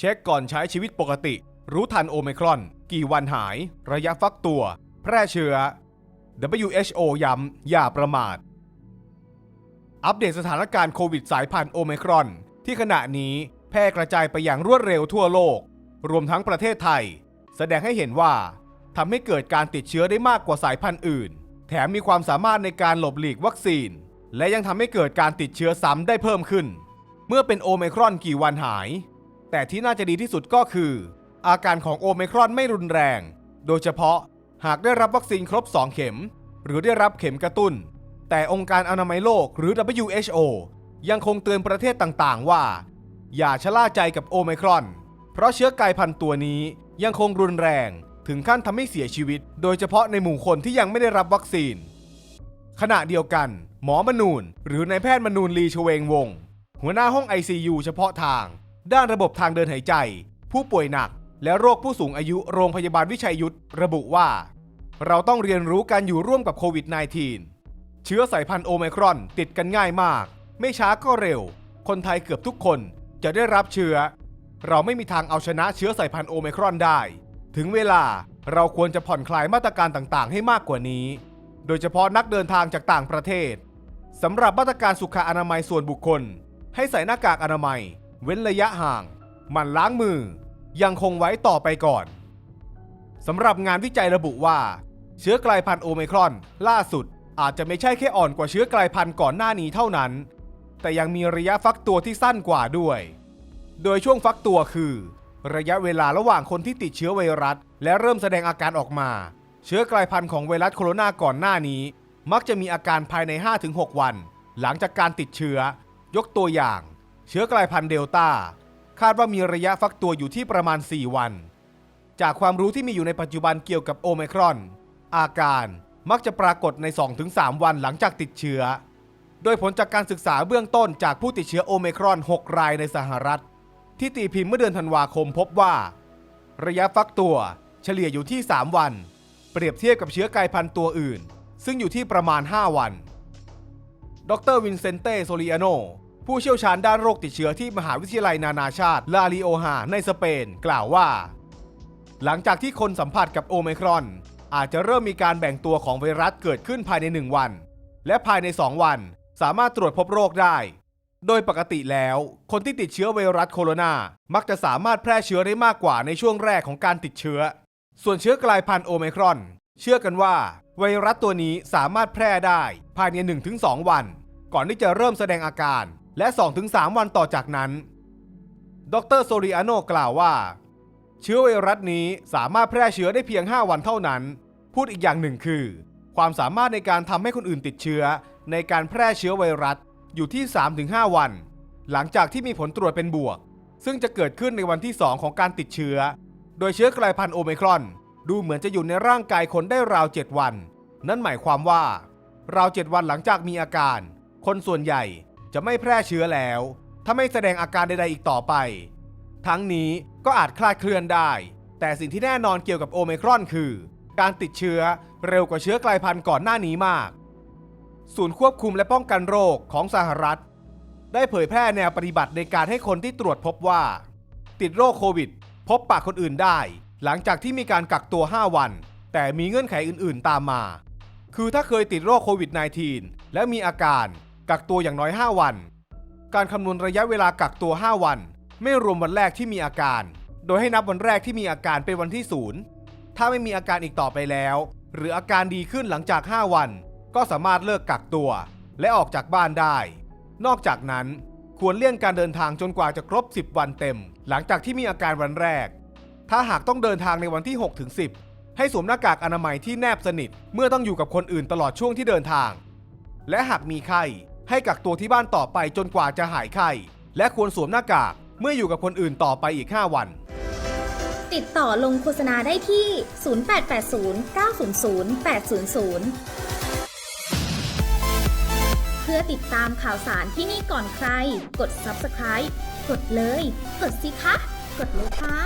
เช็คก่อนใช้ชีวิตปกติ รู้ทันโอมครอน กี่วันหาย ระยะฟักตัว แพร่เชื้อ WHO ย้ำอย่าประมาท อัปเดตสถานการณ์โควิดสายพันธุ์โอมครอน ที่ขณะนี้แพร่กระจายไปอย่างรวดเร็วทั่วโลก รวมทั้งประเทศไทย แสดงให้เห็นว่าทำให้เกิดการติดเชื้อได้มากกว่าสายพันธุ์อื่น แถมมีความสามารถในการหลบหลีกวัคซีน และยังทำให้เกิดการติดเชื้อซ้ำได้เพิ่มขึ้น เมื่อเป็นโอมครอนกี่วันหาย แต่ที่น่าจะดีที่สุดก็คือ อาการของโอไมครอนไม่รุนแรง โดยเฉพาะหากได้รับวัคซีนครบ 2 เข็ม หรือได้รับเข็มกระตุ้น แต่องค์การอนามัยโลกหรือ WHO ยังคงเตือนประเทศต่างๆ ว่า อย่าชะล่าใจกับโอไมครอน เพราะเชื้อกลายพันธุ์ตัวนี้ยังคงรุนแรงถึงขั้นทำให้เสียชีวิต โดยเฉพาะในหมู่คนที่ยังไม่ได้รับวัคซีน ขณะเดียวกัน หมอมนูนหรือนายแพทย์มนูนลีชเวงวงศ์หัวหน้าห้อง ICU เฉพาะทาง ด้านระบบทางเดินหายใจ ผู้ป่วยหนัก และโรคผู้สูงอายุโรงพยาบาลวิชัยยุทธระบุว่า เราต้องเรียนรู้การอยู่ร่วมกับโควิด -19 เชื้อสายพันธุ์โอไมครอนติดกันง่ายมาก ไม่ช้าก็เร็ว คนไทยเกือบทุกคนจะได้รับเชื้อ เราไม่มีทางเอาชนะเชื้อสายพันธุ์โอไมครอนได้ ถึงเวลาเราควรจะผ่อนคลายมาตรการต่างๆ ให้มากกว่านี้ โดยเฉพาะนักเดินทางจากต่างประเทศสำหรับมาตรการสุขอนามัยส่วนบุคคล ให้ใส่หน้ากากอนามัย เว้นระยะห่าง มันล้างมือ ยังคงไว้ต่อไปก่อนสำหรับงานวิจัยระบุว่า เชื้อกลายพันธุ์โอไมครอน ล่าสุดอาจจะไม่ใช่แค่อ่อนกว่าเชื้อกลายพันธุ์ก่อนหน้านี้เท่านั้น แต่ยังมีระยะฟักตัวที่สั้นกว่าด้วย โดยช่วงฟักตัวคือ ระยะเวลาระหว่างคนที่ติดเชื้อไวรัส และเริ่มแสดงอาการออกมา เชื้อกลายพันธุ์ของไวรัสโคโรนาก่อนหน้านี้ มักจะมีอาการภายใน 5-6 วัน หลังจากการติดเชื้อยกตัวอย่าง เชื้อกลายพันธุ์เดลต้าคาดว่ามีระยะฟักตัวอยู่ที่ประมาณ 4 วัน จากความรู้ที่มีอยู่ในปัจจุบันเกี่ยวกับโอไมครอน อาการมักจะปรากฏใน 2-3 วันหลังจากติดเชื้อ โดยผลจากการศึกษาเบื้องต้นจากผู้ติดเชื้อโอไมครอน 6 รายในสหรัฐ ที่ตีพิมพ์เมื่อเดือนธันวาคมพบว่า ระยะฟักตัวเฉลี่ยอยู่ที่ 3 วัน เปรียบเทียบกับเชื้อกลายพันธุ์ตัวอื่น ซึ่งอยู่ที่ประมาณ 5 วัน ดรวินเซนเต้โซลิอาโน ผู้เชี่ยวชาญด้านโรคติดเชื้อที่มหาวิทยาลัยนานาชาติลาลิโอฮาในสเปน กล่าวว่า หลังจากที่คนสัมผัสกับโอไมครอน อาจจะเริ่มมีการแบ่งตัวของไวรัสเกิดขึ้นภายใน 1 วัน และภายใน 2 วัน สามารถตรวจพบโรคได้ โดยปกติแล้ว คนที่ติดเชื้อไวรัสโคโรนา มักจะสามารถแพร่เชื้อได้มากกว่าในช่วงแรกของการติดเชื้อ ส่วนเชื้อกลายพันธุ์โอไมครอน เชื่อกันว่า ไวรัสตัวนี้สามารถแพร่ได้ภายใน 1-2 วัน ก่อนที่จะเริ่มแสดงอาการ และ 2-3 วันต่อจากนั้น ดรโซริอาโนกล่าวว่า เชื้อไวรัสนี้สามารถแพร่เชื้อได้เพียง 5 วันเท่านั้น พูดอีกอย่างหนึ่งคือ ความสามารถในการทำให้คนอื่นติดเชื้อ ในการแพร่เชื้อไวรัสอยู่ที่ 3-5 วัน หลังจากที่มีผลตรวจเป็นบวก ซึ่งจะเกิดขึ้นในวันที่ 2 ของการติดเชื้อ โดยเชื้อกลายพันธุ์โอไมครอน ดูเหมือนจะอยู่ในร่างกายคนได้ราว 7 วัน นั่นหมายความว่าราว 7 วันหลังจากมีอาการ คนส่วนใหญ่ จะไม่แพร่เชื้อแล้ว ถ้าไม่แสดงอาการใดๆอีกต่อไป ทั้งนี้ก็อาจคลาดเคลื่อนได้ แต่สิ่งที่แน่นอนเกี่ยวกับโอไมครอนคือ การติดเชื้อเร็วกว่าเชื้อกลายพันธุ์ก่อนหน้านี้มาก ศูนย์ควบคุมและป้องกันโรคของสหรัฐ ได้เผยแพร่แนวปฏิบัติในการให้คนที่ตรวจพบว่า ติดโรคโควิด พบปากคนอื่นได้ หลังจากที่มีการกักตัว 5 วัน แต่มีเงื่อนไขอื่นๆตามมา คือถ้าเคยติดโรคโควิด -19 และมีอาการ กักตัวอย่างน้อย 5 วัน การคำนวณระยะเวลากักตัว 5 วัน ไม่รวมวันแรกที่มีอาการ โดยให้นับวันแรกที่มีอาการเป็นวันที่ศูนย์ถ้าไม่มีอาการอีกต่อไปแล้ว หรืออาการดีขึ้นหลังจาก 5 วัน ก็สามารถเลิกกักตัว และออกจากบ้านได้ นอกจากนั้นควรเลี่ยงการเดินทางจนกว่าจะครบ 10 วันเต็ม หลังจากที่มีอาการวันแรก ถ้าหากต้องเดินทางในวันที่6ถึง10 ให้สวมหน้ากากอนามัยที่แนบสนิท เมื่อต้องอยู่กับคนอื่นตลอดช่วงที่เดินทาง และหากมีไข้ ให้กักตัวที่บ้านต่อไปจนกว่าจะหายไข้และควรสวมหน้ากากเมื่ออยู่กับคนอื่นต่อไปอีก 5 วัน ติดต่อลงโฆษณาได้ที่ 0880 900 800เพื่อติดตามข่าวสารที่นี่ก่อนใคร กด subscribe กดเลย กดสิคะ กดเลยค่ะ